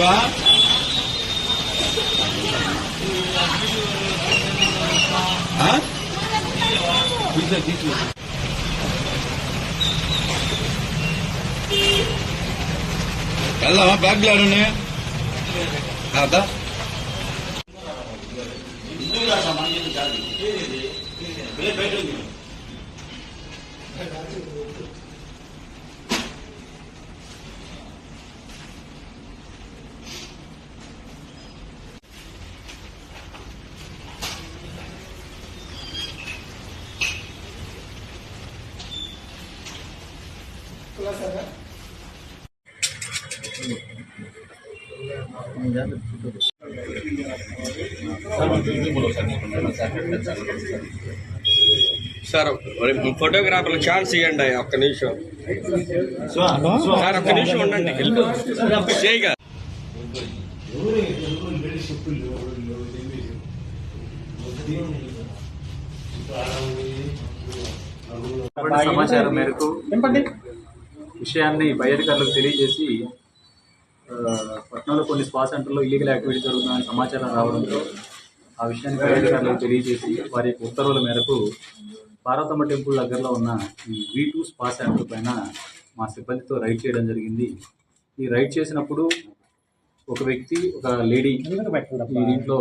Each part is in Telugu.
dua. Hah? Bisa gitu. Kalau bag lalu nih, ada? Ini terjadi. Ini, ini, ini, ini, ini, ini, ini sir ఫోటోగ్రాఫర్లు chance ఇవ్వండి ఒక్క నిమిషం. సార్ ఒక్క నిమిషం ఉండండి చేయగా సమాచారం మేరకు విషయాన్ని పై అధికారులకు తెలియజేసి పట్టణంలో పట్నంలో కొన్ని స్పా సెంటర్లో ఇల్లీగల్ యాక్టివిటీ జరుగుతుందని సమాచారం రావడంతో ఆ విషయాన్ని పై అధికారులకు తెలియజేసి వారి యొక్క ఉత్తర్వుల మేరకు పార్వతమ్మ టెంపుల్ దగ్గరలో ఉన్న ఈ వీ టూ స్పా సెంటర్ పైన మా సిబ్బందితో రైడ్ చేయడం జరిగింది. ఈ రైడ్ చేసినప్పుడు ఒక వ్యక్తి ఒక లేడీ ఈ దీంట్లో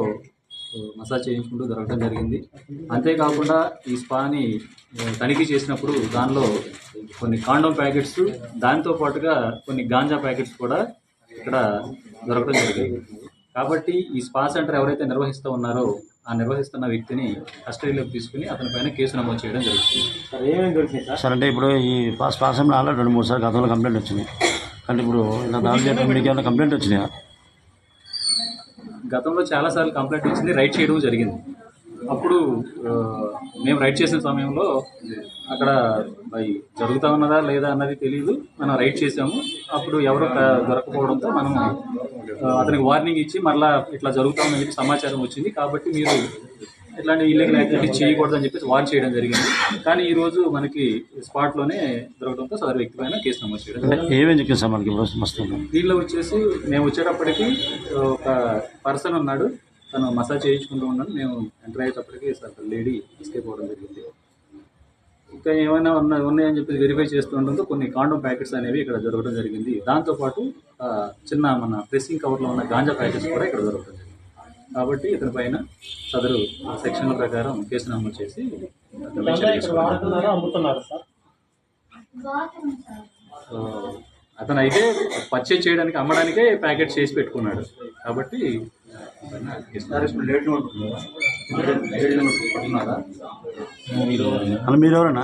మసాజ్ చేయించుకుంటూ దొరకడం జరిగింది. అంతేకాకుండా ఈ స్పాని తనిఖీ చేసినప్పుడు దానిలో కొన్ని కాండోమ్ ప్యాకెట్స్ దాంతో పాటుగా కొన్ని గాంజా ప్యాకెట్స్ కూడా ఇక్కడ దొరకడం జరిగింది. కాబట్టి ఈ స్పా సెంటర్ ఎవరైతే నిర్వహిస్తూ ఉన్నారో ఆ నిర్వహిస్తున్న వ్యక్తిని కస్టడీలోకి తీసుకుని అతని పైన కేసు నమోదు చేయడం జరుగుతుంది. సార్ అంటే ఇప్పుడు ఈ పాస్ పాసంలో ఆల్రెడీ రెండు మూడు సార్లు గతంలో కంప్లైంట్ వచ్చింది కానీ ఇప్పుడు ఇలా దాడి చేయడం మీకు ఏమైనా కంప్లైంట్ వచ్చినాయా? గతంలో చాలాసార్లు కంప్లైంట్ వచ్చింది రైడ్ చేయడం జరిగింది. అప్పుడు మేము రైడ్ చేసిన సమయంలో అక్కడ మరి జరుగుతా ఉన్నదా లేదా అన్నది తెలియదు మనం రైడ్ చేసాము. అప్పుడు ఎవరో దొరకపోవడంతో మనం అతనికి వార్నింగ్ ఇచ్చి మరలా ఇట్లా జరుగుతా ఉందని చెప్పి సమాచారం వచ్చింది. కాబట్టి మీరు ఇట్లాంటి ఇల్లీగల్ యాక్టివిటీ చేయకూడదని చెప్పేసి వార్న్ చేయడం జరిగింది. కానీ ఈ రోజు మనకి స్పాట్లోనే దొరకడంతో సదరు వ్యక్తి పైన కేసు నమోదు చేయడం ఏమేమి సార్ మనకి దీనిలో వచ్చేసి మేము వచ్చేటప్పటికి ఒక పర్సన్ ఉన్నాడు. తను మసాజ్ చేయించుకుంటూ ఉన్నాడు. మేము ఎంటర్ అయ్యేటప్పటికి లేడీ ఎస్కేప్ అవ్వడం జరిగింది. ఇంకా ఏమైనా ఉన్నా ఉన్నాయని చెప్పి వెరిఫై చేస్తుండడంతో కొన్ని కాండోమ్ ప్యాకెట్స్ అనేవి ఇక్కడ దొరకడం జరిగింది. దాంతోపాటు చిన్న మన ప్రెస్సింగ్ కవర్లో ఉన్న గాంజా ప్యాకెట్స్ కూడా ఇక్కడ దొరకడం జరిగింది కాబట్టి ఇతని పైన సదరు సెక్షన్ల ప్రకారం కేసు నమోదు చేసి అతను అయితే పర్చేజ్ చేయడానికి అమ్మడానికే ప్యాకెట్ చేసి పెట్టుకున్నాడు. కాబట్టి అలా మీరు ఎవరన్నా?